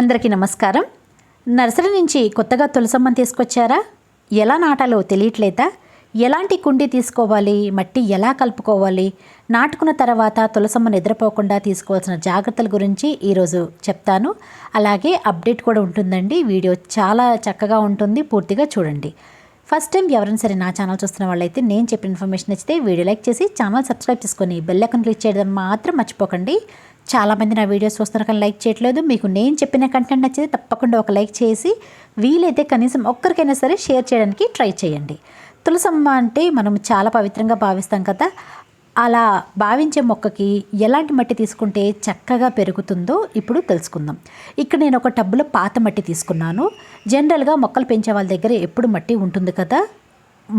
అందరికీ నమస్కారం. నర్సరీ నుంచి కొత్తగా తులసమ్మని తీసుకొచ్చారా? ఎలా నాటాలో తెలియట్లేదా? ఎలాంటి కుండి తీసుకోవాలి? మట్టి ఎలా కలుపుకోవాలి? నాటుకున్న తర్వాత తులసమ్మ నిద్రపోకుండా తీసుకోవాల్సిన జాగ్రత్తల గురించి ఈరోజు చెప్తాను. అలాగే అప్డేట్ కూడా ఉంటుందండి. వీడియో చాలా చక్కగా ఉంటుంది. పూర్తిగా చూడండి. ఫస్ట్ టైం ఎవరైనా సరే నా ఛానల్ చూస్తున్న వాళ్ళైతే నేను చెప్పిన ఇన్ఫర్మేషన్ ఇస్తే వీడియో లైక్ చేసి ఛానల్ సబ్స్క్రైబ్ చేసుకొని బెల్ ఐకాన్ క్లిక్ చేయడం మాత్రం మర్చిపోకండి. చాలామంది నా వీడియోస్ చూస్తున్నారు కానీ లైక్ చేయట్లేదు. మీకు నేను చెప్పిన కంటెంట్ నచ్చితే తప్పకుండా ఒక లైక్ చేసి వీలైతే కనీసం ఒక్కరికైనా సరే షేర్ చేయడానికి ట్రై చేయండి. తులసమ్మ అంటే మనం చాలా పవిత్రంగా భావిస్తాం కదా. అలా భావించే మొక్కకి ఎలాంటి మట్టి తీసుకుంటే చక్కగా పెరుగుతుందో ఇప్పుడు తెలుసుకుందాం. ఇక్కడ నేను ఒక టబ్బులో పాత మట్టి తీసుకున్నాను. జనరల్గా మొక్కలు పెంచే వాళ్ళ దగ్గర ఎప్పుడు మట్టి ఉంటుంది కదా?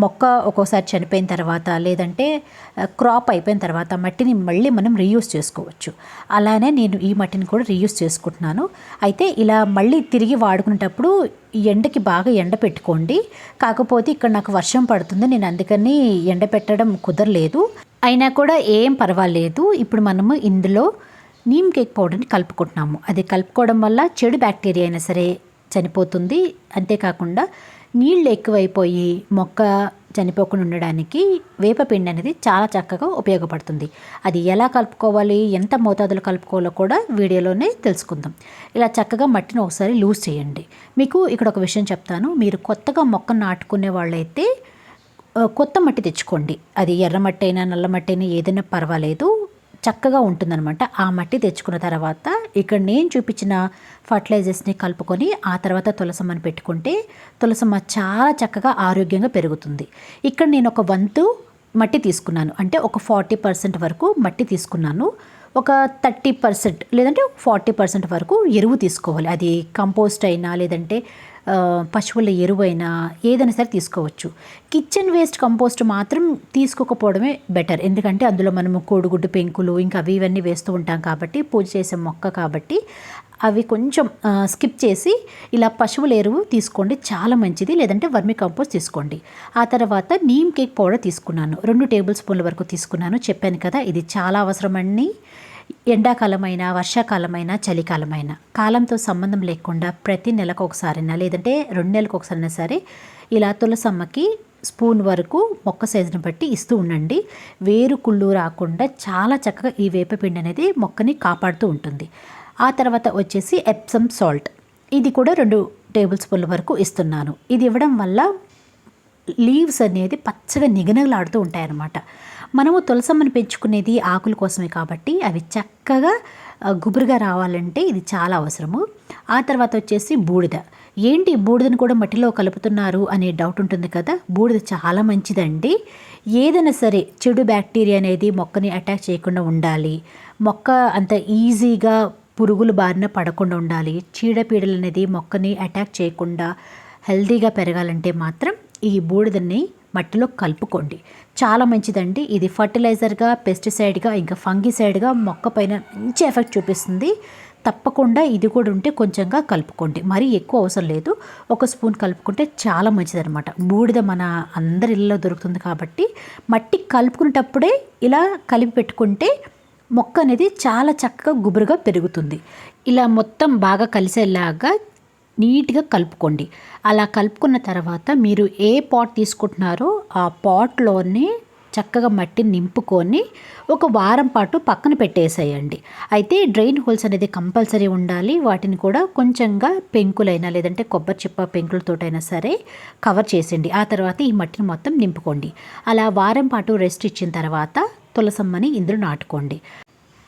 మొక్క ఒక్కోసారి చనిపోయిన తర్వాత లేదంటే క్రాప్ అయిపోయిన తర్వాత మట్టిని మళ్ళీ మనం రీయూస్ చేసుకోవచ్చు. అలానే నేను ఈ మట్టిని కూడా రీయూస్ చేసుకుంటున్నాను. అయితే ఇలా మళ్ళీ తిరిగి వాడుకునేటప్పుడు ఎండకి బాగా ఎండ పెట్టుకోండి. కాకపోతే ఇక్కడ నాకు వర్షం పడుతుంది నేను అందుకని ఎండ పెట్టడం కుదరలేదు. అయినా కూడా ఏం పర్వాలేదు. ఇప్పుడు మనము ఇందులో నీమ్ కేక్ పౌడర్ని కలుపుకుంటున్నాము. అది కలుపుకోవడం వల్ల చెడు బ్యాక్టీరియా అయినా సరే చనిపోతుంది. అంతేకాకుండా నీళ్ళు ఎక్కువైపోయి మొక్క చనిపోకుండా ఉండడానికి వేపపిండి అనేది చాలా చక్కగా ఉపయోగపడుతుంది. అది ఎలా కలుపుకోవాలి ఎంత మోతాదులో కలుపుకోవాలో కూడా వీడియోలోనే తెలుసుకుందాం. ఇలా చక్కగా మట్టిని ఒకసారి లూజ్ చేయండి. మీకు ఇక్కడ ఒక విషయం చెప్తాను. మీరు కొత్తగా మొక్క నాటుకునే వాళ్ళైతే కొత్త మట్టి తెచ్చుకోండి. అది ఎర్ర మట్టి అయినా నల్ల మట్టి అయినా ఏదైనా పర్వాలేదు. చక్కగా ఉంటుందన్నమాట. ఆ మట్టి తెచ్చుకున్న తర్వాత ఇక్కడ నేను చూపించిన ఫర్టిలైజర్స్ని కలుపుకొని ఆ తర్వాత తులసమ్మని పెట్టుకుంటే తులసమ్మ చాలా చక్కగా ఆరోగ్యంగా పెరుగుతుంది. ఇక్కడ నేను ఒక వంతు మట్టి తీసుకున్నాను. అంటే ఒక ఫార్టీ పర్సెంట్ వరకు మట్టి తీసుకున్నాను. ఒక థర్టీ పర్సెంట్ లేదంటే ఫార్టీ పర్సెంట్ వరకు ఎరువు తీసుకోవాలి. అది కంపోస్ట్ అయినా లేదంటే పశువుల ఎరువైనా ఏదైనా సరే తీసుకోవచ్చు. కిచెన్ వేస్ట్ కంపోస్ట్ మాత్రం తీసుకోకపోవడమే బెటర్. ఎందుకంటే అందులో మనము కోడిగుడ్డు పెంకులు ఇంకా అవి ఇవన్నీ వేస్తూ ఉంటాం కాబట్టి పూజ చేసే మొక్క కాబట్టి అవి కొంచెం స్కిప్ చేసి ఇలా పశువుల ఎరువు తీసుకోండి. చాలా మంచిది. లేదంటే వర్మి కంపోస్ట్ తీసుకోండి. ఆ తర్వాత నీమ్ కేక్ పౌడర్ తీసుకున్నాను. రెండు టేబుల్ స్పూన్ల వరకు తీసుకున్నాను. చెప్పాను కదా ఇది చాలా అవసరమని. ఎండాకాలమైనా వర్షాకాలమైనా చలికాలమైనా. కాలంతో సంబంధం లేకుండా ప్రతి నెలకు ఒకసారైనా లేదంటే రెండు నెలలకు ఒకసారైనా సరే ఇలా తులసమ్మకి స్పూన్ వరకు మొక్క సైజుని బట్టి ఇస్తూ ఉండండి. వేరు కుళ్ళు రాకుండా చాలా చక్కగా ఈ వేపపిండి అనేది మొక్కని కాపాడుతూ ఉంటుంది. ఆ తర్వాత వచ్చేసి ఎప్సమ్ సాల్ట్. ఇది కూడా రెండు టేబుల్ స్పూన్ల వరకు ఇస్తున్నాను. ఇది ఇవ్వడం వల్ల లీవ్స్ అనేది పచ్చగా నిగనగలాడుతూ ఉంటాయన్నమాట. మనము తులసమ్మను పెంచుకునేది ఆకుల కోసమే కాబట్టి అవి చక్కగా గుబురుగా రావాలంటే ఇది చాలా అవసరము. ఆ తర్వాత వచ్చేసి బూడిద. ఏంటి బూడిదని కూడా మట్టిలో కలుపుతున్నారు అనే డౌట్ ఉంటుంది కదా? బూడిద చాలా మంచిదండి. ఏదైనా సరే చెడు బ్యాక్టీరియా అనేది మొక్కని అటాక్ చేయకుండా ఉండాలి. మొక్క అంత ఈజీగా పురుగులు బారిన పడకుండా ఉండాలి. చీడపీడలు అనేది మొక్కని అటాక్ చేయకుండా హెల్తీగా పెరగాలంటే మాత్రం ఈ బూడిదని మట్టిలో కలుపుకోండి. చాలా మంచిదండి. ఇది ఫర్టిలైజర్గా పెస్టిసైడ్గా ఇంకా ఫంగిసైడ్గా మొక్క పైన మంచి ఎఫెక్ట్ చూపిస్తుంది. తప్పకుండా ఇది కూడా ఉంటే కొంచెంగా కలుపుకోండి. మరీ ఎక్కువ అవసరం లేదు. ఒక స్పూన్ కలుపుకుంటే చాలా మంచిదనమాట బూడిద మన అందరి ఇళ్ళలో దొరుకుతుంది కాబట్టి మట్టి కలుపుకునేటప్పుడే ఇలా కలిపి పెట్టుకుంటే మొక్క అనేది చాలా చక్కగా గుబురుగా పెరుగుతుంది. ఇలా మొత్తం బాగా కలిసేలాగా నీట్గా కలుపుకోండి. అలా కలుపుకున్న తర్వాత మీరు ఏ పాట్ తీసుకుంటున్నారో ఆ పాట్లోనే చక్కగా మట్టిని నింపుకొని ఒక వారం పాటు పక్కన పెట్టేసేయండి. అయితే డ్రైన్ హోల్స్ అనేది కంపల్సరీ ఉండాలి. వాటిని కూడా కొంచెంగా పెంకులైనా లేదంటే కొబ్బరి చిప్ప పెంకులతోటైనా సరే కవర్ చేసేయండి. ఆ తర్వాత ఈ మట్టిని మొత్తం నింపుకోండి. అలా వారం పాటు రెస్ట్ ఇచ్చిన తర్వాత తులసమ్మని ఇందులో నాటుకోండి.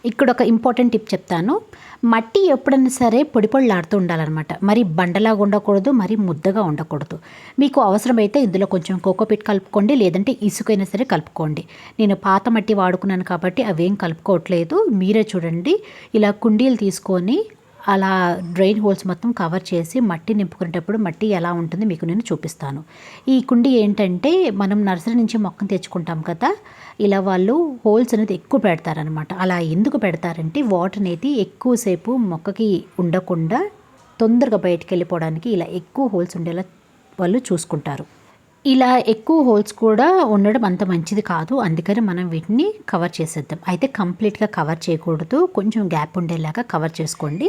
ఇక్కడ ఒక ఇంపార్టెంట్ టిప్ చెప్తాను. మట్టి ఎప్పుడైనా సరే పొడి పొడిలాడుతూ ఉండాలన్నమాట. మరి బండలాగా ఉండకూడదు మరి ముద్దగా ఉండకూడదు. మీకు అవసరమైతే ఇందులో కొంచెం కోకోపిట్ కలుపుకోండి లేదంటే ఇసుకైనా సరే కలుపుకోండి. నేను పాత మట్టి వాడుకున్నాను కాబట్టి అవేం కలుపుకోవట్లేదు. మీరే చూడండి. ఇలా కుండీలు తీసుకొని అలా డ్రైన్ హోల్స్ మొత్తం కవర్ చేసి మట్టి నింపుకునేటప్పుడు మట్టి ఎలా ఉంటుంది మీకు నేను చూపిస్తాను. ఈ కుండి ఏంటంటే మనం నర్సరీ నుంచి మొక్కను తెచ్చుకుంటాం కదా ఇలా వాళ్ళు హోల్స్ అనేది ఎక్కువ పెడతారనమాట అలా ఎందుకు పెడతారంటే వాటర్ అనేది ఎక్కువసేపు మొక్కకి ఉండకుండా తొందరగా బయటకు వెళ్ళిపోవడానికి ఇలా ఎక్కువ హోల్స్ ఉండేలా వాళ్ళు చూసుకుంటారు. ఇలా ఎక్కువ హోల్స్ కూడా ఉండడం అంత మంచిది కాదు. అందుకని మనం వీటిని కవర్ చేసేద్దాం. అయితే కంప్లీట్గా కవర్ చేయకూడదు. కొంచెం గ్యాప్ ఉండేలాగా కవర్ చేసుకోండి.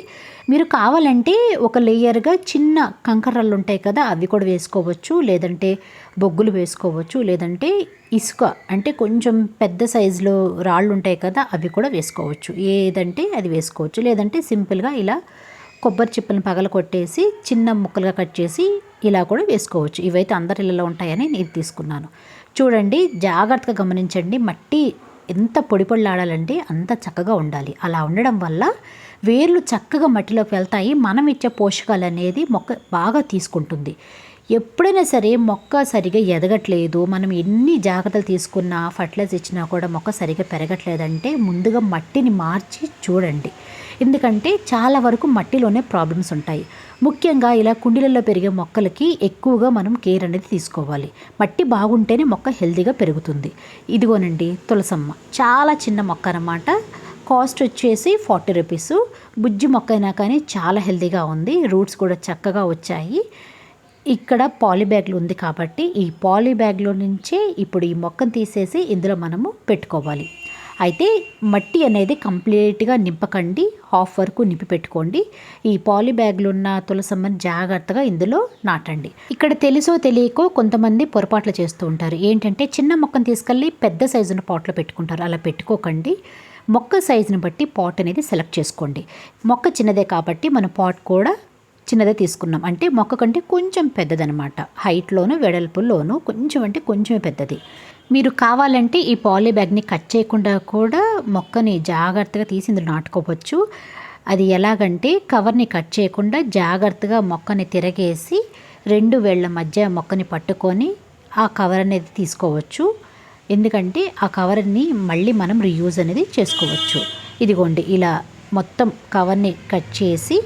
మీరు కావాలంటే ఒక లేయర్గా చిన్న కంకర్రలు ఉంటాయి కదా అవి కూడా వేసుకోవచ్చు. లేదంటే బొగ్గులు వేసుకోవచ్చు. లేదంటే ఇసుక అంటే కొంచెం పెద్ద సైజులో రాళ్ళు ఉంటాయి కదా అవి కూడా వేసుకోవచ్చు. ఏదంటే అది వేసుకోవచ్చు. లేదంటే సింపుల్గా ఇలా కొబ్బరి చిప్పలను పగల కొట్టేసి చిన్న ముక్కలుగా కట్ చేసి ఇలా కూడా వేసుకోవచ్చు. ఇవైతే అందరి ఇళ్ళలో ఉంటాయని నేను తీసుకున్నాను. చూడండి జాగ్రత్తగా గమనించండి. మట్టి ఎంత పొడి పొడిలాడాలంటే అంత చక్కగా ఉండాలి. అలా ఉండడం వల్ల వేర్లు చక్కగా మట్టిలోకి వెళ్తాయి. మనం ఇచ్చే పోషకాలు అనేది మొక్క బాగా తీసుకుంటుంది. ఎప్పుడైనా సరే మొక్క సరిగా ఎదగట్లేదు. మనం ఎన్ని జాగ్రత్తలు తీసుకున్నా ఫర్టిలైజర్ ఇచ్చినా కూడా మొక్క సరిగా పెరగట్లేదంటే ముందుగా మట్టిని మార్చి చూడండి. ఎందుకంటే చాలా వరకు మట్టిలోనే ప్రాబ్లమ్స్ ఉంటాయి. ముఖ్యంగా ఇలా కుండీలలో పెరిగే మొక్కలకి ఎక్కువగా మనం కేర్ అనేది తీసుకోవాలి. మట్టి బాగుంటేనే మొక్క హెల్దీగా పెరుగుతుంది. ఇదిగోనండి తులసమ్మ. చాలా చిన్న మొక్క అన్నమాట. కాస్ట్ వచ్చేసి ఫార్టీ రూపీస్ బుజ్జి మొక్క అయినా కానీ చాలా హెల్దీగా ఉంది. రూట్స్ కూడా చక్కగా వచ్చాయి. ఇక్కడ పాలీబ్యాగ్లు ఉంది కాబట్టి ఈ పాలీబ్యాగ్లో నుంచే ఇప్పుడు ఈ మొక్కను తీసేసి ఇందులో మనము పెట్టుకోవాలి. అయితే మట్టి అనేది కంప్లీట్గా నింపకండి హాఫ్ వరకు నింపి పెట్టుకోండి. ఈ పాలీ బ్యాగ్లు ఉన్న తులసమ్మని జాగ్రత్తగా ఇందులో నాటండి. ఇక్కడ తెలుసో తెలియకో కొంతమంది పొరపాట్లు చేస్తూ ఉంటారు. ఏంటంటే చిన్న మొక్కను తీసుకెళ్ళి పెద్ద సైజున పాట్లో పెట్టుకుంటారు. అలా పెట్టుకోకండి. మొక్క సైజుని బట్టి పాట్ అనేది సెలెక్ట్ చేసుకోండి. మొక్క చిన్నదే కాబట్టి మన పాట్ కూడా చిన్నదే తీసుకున్నాం. అంటే మొక్క కంటే కొంచెం పెద్దదనమాట. హైట్లోను వెడల్పులోను కొంచెం అంటే కొంచెమే పెద్దది. మీరు కావాలంటే ఈ పాలీ బ్యాగ్ని కట్ చేయకుండా కూడా మొక్కని జాగ్రత్తగా తీసి ఇందులో నాటుకోవచ్చు. అది ఎలాగంటే కవర్ని కట్ చేయకుండా జాగ్రత్తగా మొక్కని తిరగేసి రెండు వేళ్ళ మధ్య మొక్కని పట్టుకొని ఆ కవర్ అనేది తీసుకోవచ్చు. ఎందుకంటే ఆ కవర్ని మళ్ళీ మనం రీయూజ్ అనేది చేసుకోవచ్చు. ఇదిగోండి ఇలా మొత్తం కవర్ని కట్ చేసి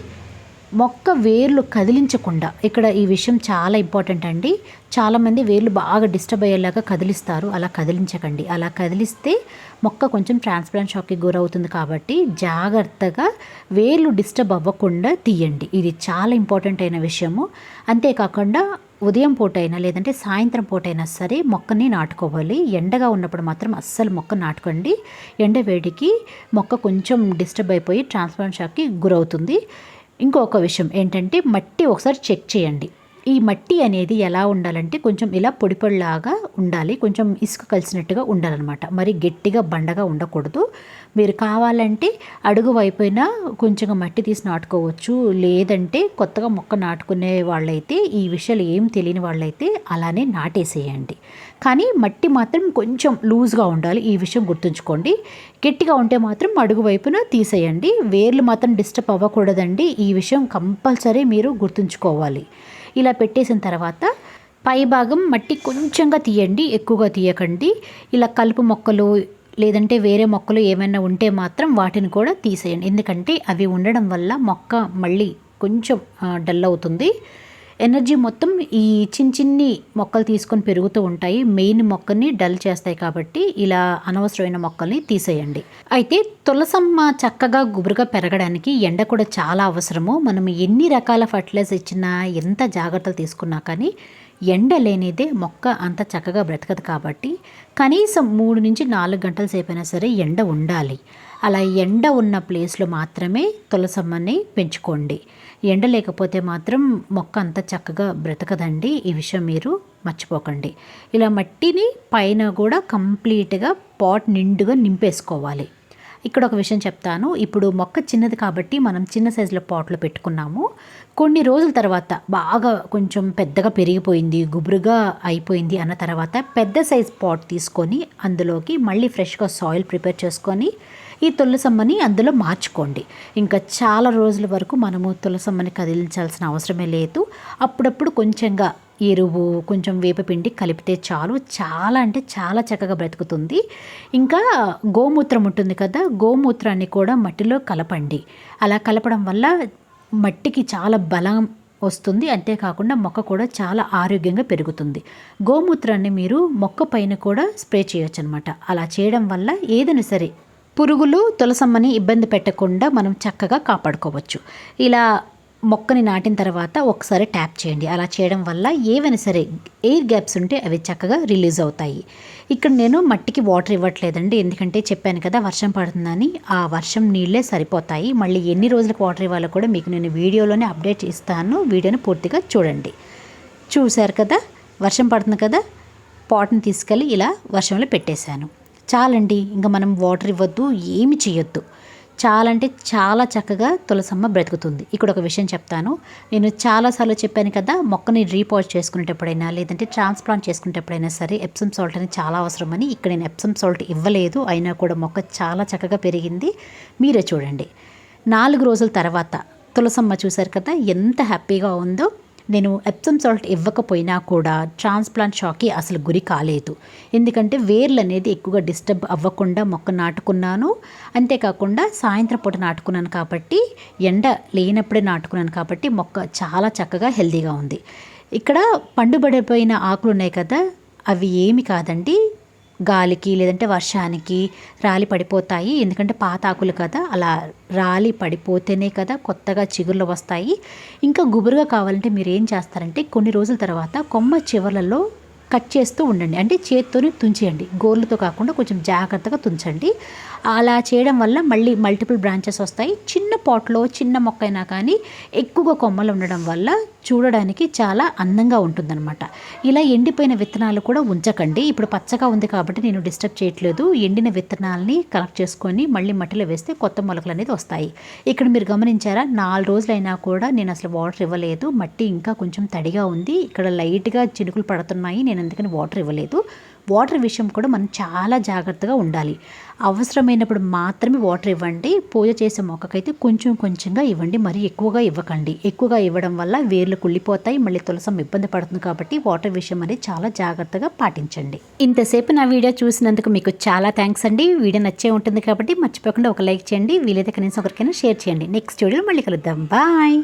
మొక్క వేర్లు కదిలించకుండా ఇక్కడ ఈ విషయం చాలా ఇంపార్టెంట్ అండి. చాలామంది వేర్లు బాగా డిస్టర్బ్ అయ్యేలాగా కదిలిస్తారు. అలా కదిలించకండి. అలా కదిలిస్తే మొక్క కొంచెం ట్రాన్స్ప్లాంట్ షాక్కి గురవుతుంది కాబట్టి జాగ్రత్తగా వేర్లు డిస్టర్బ్ అవ్వకుండా తీయండి. ఇది చాలా ఇంపార్టెంట్ అయిన విషయము. అంతేకాకుండా ఉదయం పూటైనా లేదంటే సాయంత్రం పూటైనా సరే మొక్కని నాటుకోవాలి. ఎండగా ఉన్నప్పుడు మాత్రం అస్సలు మొక్క నాటుకోండి. ఎండ వేడికి మొక్క కొంచెం డిస్టర్బ్ అయిపోయి ట్రాన్స్ప్లాంట్ షాక్కి గురవుతుంది. ఇంకొక విషయం ఏంటంటే మట్టి ఒకసారి చెక్ చేయండి. ఈ మట్టి అనేది ఎలా ఉండాలంటే కొంచెం ఇలా పొడి పొడిలాగా ఉండాలి. కొంచెం ఇసుక కలిసినట్టుగా ఉండాలన్నమాట. మరి గట్టిగా బండగా ఉండకూడదు. మీరు కావాలంటే అడుగు వైపున కొంచెం మట్టి తీసి నాటుకోవచ్చు. లేదంటే కొత్తగా మొక్క నాటుకునే వాళ్ళైతే ఈ విషయాలు ఏం తెలియని వాళ్ళైతే అలానే నాటేసేయండి. కానీ మట్టి మాత్రం కొంచెం లూజ్గా ఉండాలి. ఈ విషయం గుర్తుంచుకోండి. గట్టిగా ఉంటే మాత్రం అడుగు వైపున తీసేయండి. వేర్లు మాత్రం డిస్టర్బ్ అవ్వకూడదండి. ఈ విషయం కంపల్సరీ మీరు గుర్తుంచుకోవాలి. ఇలా పెట్టేసిన తర్వాత పై భాగం మట్టి కొంచెంగా తీయండి ఎక్కువగా తీయకండి. ఇలా కలుపు మొక్కలు లేదంటే వేరే మొక్కలు ఏమైనా ఉంటే మాత్రం వాటిని కూడా తీసేయండి. ఎందుకంటే అవి ఉండడం వల్ల మొక్క మళ్ళీ కొంచెం డల్ అవుతుంది. ఎనర్జీ మొత్తం ఈ చిన్న చిన్ని మొక్కలు తీసుకొని పెరుగుతూ ఉంటాయి. మెయిన్ మొక్కని డల్ చేస్తాయి కాబట్టి ఇలా అనవసరమైన మొక్కల్ని తీసేయండి. అయితే తులసమ్మ చక్కగా గుబురుగా పెరగడానికి ఎండ కూడా చాలా అవసరము. మనం ఎన్ని రకాల ఫర్టిలైజర్ ఇచ్చినా ఎంత జాగ్రత్తలు తీసుకున్నా కానీ ఎండ లేనిదే మొక్క అంత చక్కగా బ్రతకదు కాబట్టి కనీసం మూడు నుంచి నాలుగు గంటల సేపైనా సరే ఎండ ఉండాలి. అలా ఎండ ఉన్న ప్లేస్లో మాత్రమే తులసమ్మని పెంచుకోండి. ఎండ లేకపోతే మాత్రం మొక్క అంత చక్కగా బ్రతకదండి. ఈ విషయం మీరు మర్చిపోకండి. ఇలా మట్టిని పైన కూడా కంప్లీట్గా పాట్ నిండుగా నింపేసుకోవాలి. ఇక్కడ ఒక విషయం చెప్తాను. ఇప్పుడు మొక్క చిన్నది కాబట్టి మనం చిన్న సైజులో పాట్లో పెట్టుకున్నాము. కొన్ని రోజుల తర్వాత బాగా కొంచెం పెద్దగా పెరిగిపోయింది గుబురుగా అయిపోయింది అన్న తర్వాత పెద్ద సైజ్ పాట్ తీసుకొని అందులోకి మళ్ళీ ఫ్రెష్గా సాయిల్ ప్రిపేర్ చేసుకొని ఈ తులసమ్మని అందులో మార్చుకోండి. ఇంకా చాలా రోజుల వరకు మనము తులసమ్మని కదిలించాల్సిన అవసరమే లేదు. అప్పుడప్పుడు కొంచెంగా ఎరువు కొంచెం వేపపిండి కలిపితే చాలు. చాలా అంటే చాలా చక్కగా బ్రతుకుతుంది. ఇంకా గోమూత్రం ఉంటుంది కదా గోమూత్రాన్ని కూడా మట్టిలో కలపండి. అలా కలపడం వల్ల మట్టికి చాలా బలం వస్తుంది. అంతేకాకుండా మొక్క కూడా చాలా ఆరోగ్యంగా పెరుగుతుంది. గోమూత్రాన్ని మీరు మొక్క పైన కూడా స్ప్రే చేయొచ్చు అనమాట అలా చేయడం వల్ల ఏదైనా సరే పురుగులు తులసమ్మని ఇబ్బంది పెట్టకుండా మనం చక్కగా కాపాడుకోవచ్చు. ఇలా మొక్కని నాటిన తర్వాత ఒకసారి ట్యాప్ చేయండి. అలా చేయడం వల్ల ఏవైనా సరే ఎయిర్ గ్యాప్స్ ఉంటే అవి చక్కగా రిలీజ్ అవుతాయి. ఇక్కడ నేను మట్టికి వాటర్ ఇవ్వట్లేదండి. ఎందుకంటే చెప్పాను కదా వర్షం పడుతుందని ఆ వర్షం నీళ్ళే సరిపోతాయి. మళ్ళీ ఎన్ని రోజులకు వాటర్ ఇవ్వాలో కూడా మీకు నేను వీడియోలోనే అప్డేట్ ఇస్తాను. వీడియోని పూర్తిగా చూడండి. చూశారు కదా? వర్షం పడుతుంది కదా? పాట్ని తీసుకెళ్ళి ఇలా వర్షంలో పెట్టేశాను. చాలండి. ఇంకా మనం వాటర్ ఇవ్వద్దు ఏమి చేయొద్దు చాలా అంటే చాలా చక్కగా తులసమ్మ బ్రతుకుతుంది. ఇక్కడ ఒక విషయం చెప్తాను. నేను చాలాసార్లు చెప్పాను కదా మొక్కని రీపాజ్ చేసుకునేటప్పుడైనా లేదంటే ట్రాన్స్ప్లాంట్ చేసుకునేటప్పుడైనా సరే ఎప్సమ్ సాల్ట్ అనేది చాలా అవసరమని ఇక్కడ నేను ఎప్సమ్ సాల్ట్ ఇవ్వలేదు అయినా కూడా మొక్క చాలా చక్కగా పెరిగింది. మీరే చూడండి. నాలుగు రోజుల తర్వాత తులసమ్మ చూశారు కదా ఎంత హ్యాపీగా ఉందో. నేను ఎప్సమ్ సాల్ట్ ఇవ్వకపోయినా కూడా ట్రాన్స్ప్లాంట్ షాక్కి అసలు గురి కాలేదు. ఎందుకంటే వేర్లు అనేది ఎక్కువగా డిస్టర్బ్ అవ్వకుండా మొక్క నాటుకున్నాను. అంతేకాకుండా సాయంత్రం పూట నాటుకున్నాను కాబట్టి ఎండ లేనప్పుడే నాటుకున్నాను కాబట్టి మొక్క చాలా చక్కగా హెల్దీగా ఉంది. ఇక్కడ పండుబడిపోయిన ఆకులు ఉన్నాయి కదా అవి ఏమి కాదండి? గాలికి లేదంటే వర్షానికి రాలి పడిపోతాయి. ఎందుకంటే పాత ఆకులు కదా అలా రాలి పడిపోతేనే కదా కొత్తగా చిగుర్లు వస్తాయి. ఇంకా గుబురుగా కావాలంటే మీరు ఏం చేస్తారంటే కొన్ని రోజుల తర్వాత కొమ్మ చివర్లలో కట్ చేస్తూ ఉండండి. అంటే చేత్తోనే తుంచేయండి. గోర్లతో కాకుండా కొంచెం జాగ్రత్తగా తుంచండి. అలా చేయడం వల్ల మళ్ళీ మల్టిపుల్ బ్రాంచెస్ వస్తాయి. చిన్న పాట్లో చిన్న మొక్క అయినా కానీ ఎక్కువగా కొమ్మలు ఉండడం వల్ల చూడడానికి చాలా అందంగా ఉంటుందన్నమాట. ఇలా ఎండిపోయిన విత్తనాలు కూడా ఉంచకండి. ఇప్పుడు పచ్చగా ఉంది కాబట్టి నేను డిస్టర్బ్ చేయట్లేదు. ఎండిన విత్తనాలని కలెక్ట్ చేసుకొని మళ్ళీ మట్టిలో వేస్తే కొత్త మొలకలు అనేది వస్తాయి. ఇక్కడ మీరు గమనించారా? నాలుగు రోజులైనా కూడా నేను అసలు వాటర్ ఇవ్వలేదు. మట్టి ఇంకా కొంచెం తడిగా ఉంది. ఇక్కడ లైట్గా చినుకులు పడుతున్నాయి. నేను అందుకని వాటర్ ఇవ్వలేదు. వాటర్ విషయం కూడా మనం చాలా జాగ్రత్తగా ఉండాలి. అవసరమైనప్పుడు మాత్రమే వాటర్ ఇవ్వండి. పూజ చేసే మొక్కకైతే కొంచెం కొంచెంగా ఇవ్వండి. మరీ ఎక్కువగా ఇవ్వకండి. ఎక్కువగా ఇవ్వడం వల్ల వేర్లు కుళ్ళిపోతాయి. మళ్ళీ తులసం ఇబ్బంది పడుతుంది కాబట్టి వాటర్ విషయం అనేది చాలా జాగ్రత్తగా పాటించండి. ఇంతసేపు నా వీడియో చూసినందుకు మీకు చాలా థ్యాంక్స్ అండి. వీడియో నచ్చే ఉంటుంది కాబట్టి మర్చిపోకుండా ఒక లైక్ చేయండి. వీలైతే కనీసం ఒకరికైనా షేర్ చేయండి. నెక్స్ట్ వీడియోలో మళ్ళీ కలుద్దాం. బాయ్!